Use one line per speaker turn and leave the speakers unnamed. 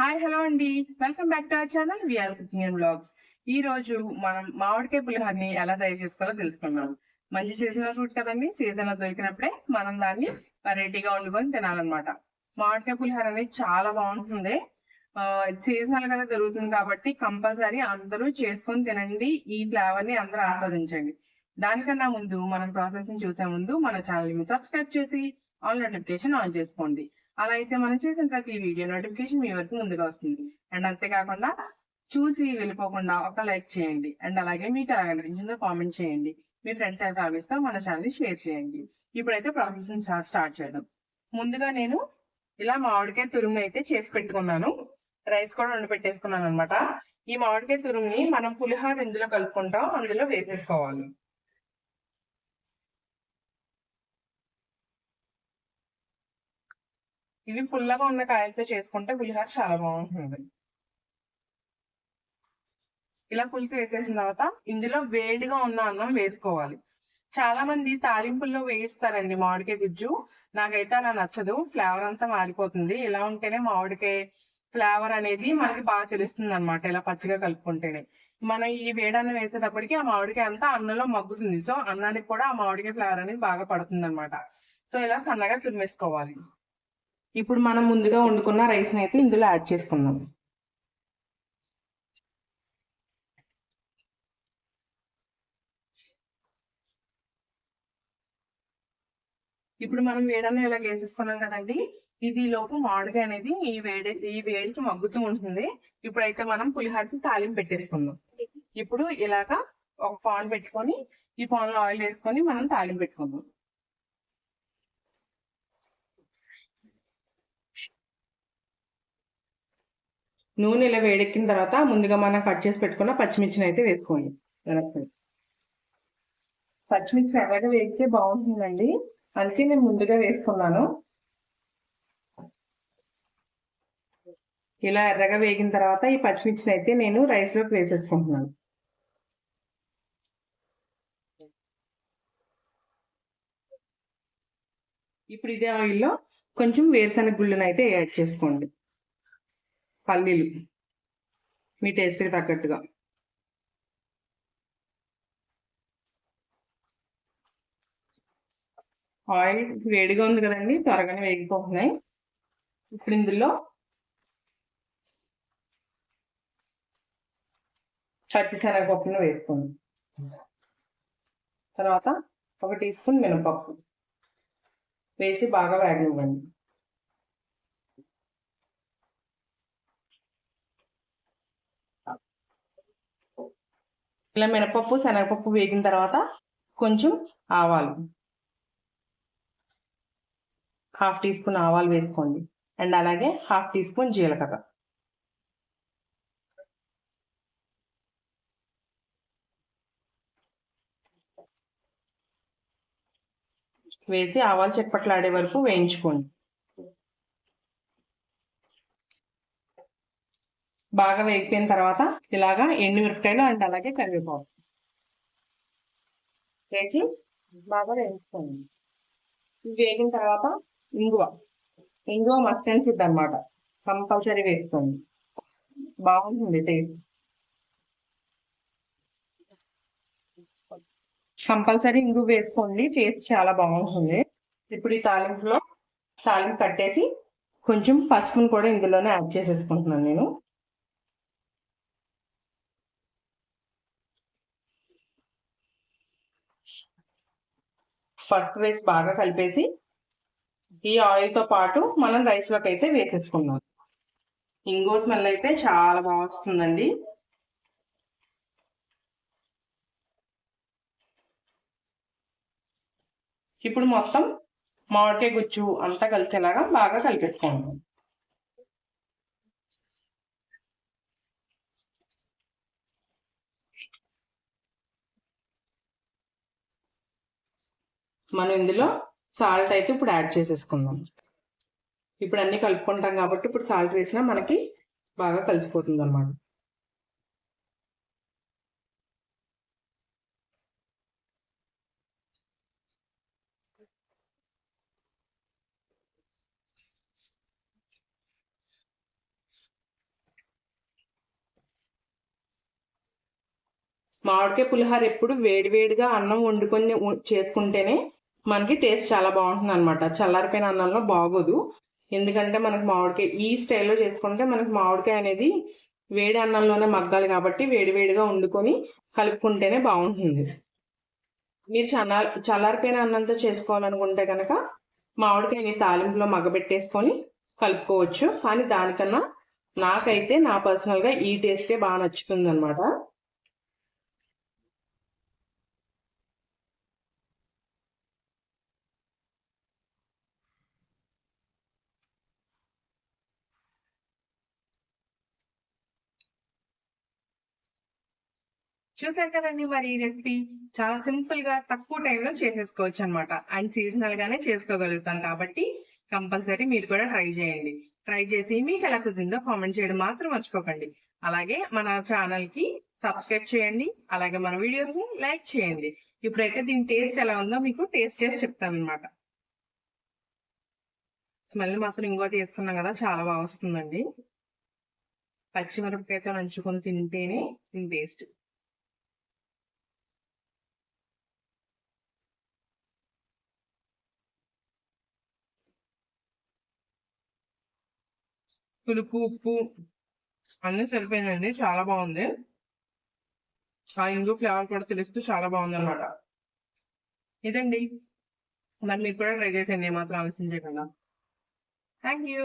Hi hello అండి. Welcome back to our channel VR cooking and blogs ఈ రోజు మనం మామిడికాయ పులిహోరని ఎలా తయారు చేసుకోవాలో తెలుసుకున్నాం మంచి సీజనల్ ఫ్రూట్ కదండి. సీజన్ దొరికినప్పుడే మనం దాన్ని వెరైటీగా వండుకొని తినాలన్నమాట. మామిడికాయ పులిహోర అనేది చాలా బాగుంటుంది. సీజనల్ గానే దొరుకుతుంది కాబట్టి కంపల్సరీ అందరూ చేసుకొని తినండి. ఈ ఫ్లేవర్ని అందరూ ఆస్వాదించండి. దానికన్నా ముందు మనం ప్రాసెస్ని చూసే ముందు మన ఛానల్ని సబ్స్క్రైబ్ చేసి ఆల్ నోటిఫికేషన్ ఆన్ చేసుకోండి. అలా అయితే మనం చేసిన ప్రతి వీడియో నోటిఫికేషన్ మీ వరకు ముందుగా వస్తుంది. అండ్ అంతేకాకుండా చూసి వెళ్ళిపోకుండా ఒక లైక్ చేయండి. అండ్ అలాగే మీకు ఎలా అనిపించిందో కామెంట్ చేయండి. మీ ఫ్రెండ్స్ అండ్ ఫ్యామిలీస్తో మన ఛానల్ని షేర్ చేయండి. ఇప్పుడైతే ప్రాసెస్ స్టార్ట్ చేయడం ముందుగా నేను ఇలా మామిడికాయ తురుము అయితే చేసి పెట్టుకున్నాను. రైస్ కూడా వండి పెట్టేసుకున్నాను అనమాట ఈ మామిడికాయ తురుముని మనం పులిహోర ఇందులో కలుపుకుంటాం. అందులో వేసేసుకోవాలి. ఇవి పుల్లగా ఉన్న కాయలతో చేసుకుంటే పులిహోర చాలా బాగుంటుంది. ఇలా పులుసు వేసేసిన తర్వాత ఇందులో వేడిగా ఉన్న అన్నం వేసుకోవాలి. చాలా మంది తాలింపుల్లో వేయిస్తారండి మామిడికాయ గుజ్జు. నాకైతే అలా నచ్చదు. ఫ్లేవర్ అంతా మారిపోతుంది. ఇలా ఉంటేనే మామిడికాయ ఫ్లేవర్ అనేది మనకి బాగా తెలుస్తుంది అనమాట ఇలా పచ్చిగా కలుపుకుంటేనే. మనం ఈ వేడన్నం వేసేటప్పటికి ఆ మామిడికాయ అంతా అన్నంలో మగ్గుతుంది. సో అన్నానికి కూడా ఆ మామిడికాయ ఫ్లేవర్ అనేది బాగా పడుతుంది అనమాట సో ఇలా సన్నగా తురిమేసుకోవాలి. ఇప్పుడు మనం ముందుగా వండుకున్న రైస్ అయితే ఇందులో యాడ్ చేసుకుందాం. ఇప్పుడు మనం వేడన్న ఇలా వేసేసుకున్నాం కదండి. ఇది లోపు మామిడికాయ అనేది ఈ వేడి ఈ వేడికి మగ్గుతూ ఉంటుంది. ఇప్పుడైతే మనం పులిహోరకి తాలింపు పెట్టేసుకుందాం. ఇప్పుడు ఇలాగా ఒక పాన్ పెట్టుకొని ఈ పాన్లో ఆయిల్ వేసుకొని మనం తాలింపు పెట్టుకుందాం. నూనె ఇలా వేడెక్కిన తర్వాత ముందుగా మనం కట్ చేసి పెట్టుకున్న పచ్చిమిర్చిని అయితే వేసుకోండి. పచ్చిమిర్చి ఎర్రగా వేస్తే బాగుంటుందండి. అందుకే నేను ముందుగా వేసుకున్నాను. ఇలా ఎర్రగా వేగిన తర్వాత ఈ పచ్చిమిర్చిని అయితే నేను రైస్లోకి వేసేసుకుంటున్నాను. ఇప్పుడు ఇదే ఆయిల్లో కొంచెం వేరుశనగ గుళ్ళను అయితే యాడ్ చేసుకోండి. పల్లీలు. మీ టేస్ట్కి తగ్గట్టుగా. ఆయిల్ వేడిగా ఉంది కదండి త్వరగానే వేగిపోతున్నాయి. ఇప్పుడు ఇందులో పచ్చిశనగపప్పును వేసుకోండి తర్వాత ఒక టీ స్పూన్ మినపప్పు. వేసి బాగా వేగనివ్వండి. ఇలా మినపప్పు శనగపప్పు వేగిన తర్వాత కొంచెం ఆవాలు. హాఫ్ టీ స్పూన్ ఆవాలు వేసుకోండి. అండ్ అలాగే హాఫ్ టీ స్పూన్ జీలకర్ర. వేసి ఆవాలు చెట్పట్లాడే వరకు వేయించుకోండి. బాగా వేగిపోయిన తర్వాత ఇలాగా ఎండు మిరపకాయలు అండ్ అలాగే కరివేపాకు. వేసి బాగా వేయించుకోండి వేగిన తర్వాత ఇంగువ. ఇంగువ మస్ట్ అండ్ ఫుడ్ అనమాట కంపల్సరీ వేసుకోండి బాగుంటుంది టేస్ట్. కంపల్సరీ ఇంగు వేసుకోండి. చేసి చాలా బాగుంటుంది. ఇప్పుడు ఈ తాలింపులో తాలింపు కట్టేసి కొంచెం పసుపును కూడా ఇందులోనే యాడ్ చేసేసుకుంటున్నాను నేను. పసుపు వేసి బాగా కలిపేసి ఈ ఆయిల్తో పాటు మనం రైస్లోకి అయితే వేసేసుకుందాం. ఇంగో స్మెల్ అయితే చాలా బాగా వస్తుందండి. ఇప్పుడు మొత్తం మామిడికాయ గుజ్జు అంతా కలిసేలాగా బాగా కలిపేసుకోండి. మనం ఇందులో సాల్ట్ అయితే ఇప్పుడు యాడ్ చేసేసుకుందాం. ఇప్పుడు అన్నీ కలుపుకుంటాం కాబట్టి ఇప్పుడు సాల్ట్ వేసినా మనకి బాగా కలిసిపోతుంది అనమాట మామిడికాయ పులిహార ఎప్పుడు వేడివేడిగా అన్నం వండుకొని చేసుకుంటేనే మనకి టేస్ట్ చాలా బాగుంటుంది అనమాట చల్లారిపోయిన అన్నంలో బాగోదు. ఎందుకంటే మనకి మామిడికాయ ఈ స్టైల్లో చేసుకుంటే మనకి మామిడికాయ అనేది వేడి అన్నంలోనే మగ్గాలి కాబట్టి వేడివేడిగా వండుకొని కలుపుకుంటేనే బాగుంటుంది. మీరు చల్లార చల్లారిపోయిన అన్నంతో చేసుకోవాలనుకుంటే కనుక మామిడికాయని తాలింపులో మగ్గబెట్టేసుకొని కలుపుకోవచ్చు. కానీ దానికన్నా నాకైతే నా పర్సనల్గా ఈ టేస్టే బాగా నచ్చుతుంది అనమాట చూసారు కదండి మరి ఈ రెసిపీ చాలా సింపుల్గా తక్కువ టైంలో చేసేసుకోవచ్చు అనమాట అండ్ సీజనల్ గానే చేసుకోగలుగుతాం కాబట్టి కంపల్సరీ మీరు కూడా ట్రై చేయండి. ట్రై చేసి మీకు ఎలా కుదిరిందో కామెంట్ చేయడం మాత్రం మర్చిపోకండి. అలాగే మన ఛానల్కి సబ్స్క్రైబ్ చేయండి. అలాగే మన వీడియోస్ని లైక్ చేయండి. ఇప్పుడైతే దీని టేస్ట్ ఎలా ఉందో మీకు టేస్ట్ చేసి చెప్తాను అనమాట స్మెల్ మాత్రం ఇంకో తీసుకున్నాం కదా చాలా బాగా వస్తుందండి. పచ్చిమిరపకాయతో నంచుకొని తింటేనే దీని టేస్ట్ పులుపు ఉప్పు అన్ని సరిపోయిందండి చాలా బాగుంది. ఆ ఇంగు ఫ్లేవర్ కూడా తెలుస్తూ చాలా బాగుంది అనమాట ఇదండి. మరి మీరు కూడా ట్రై చేసేయండి. ఏమాత్రం ఆలోచించకుండా థ్యాంక్ యూ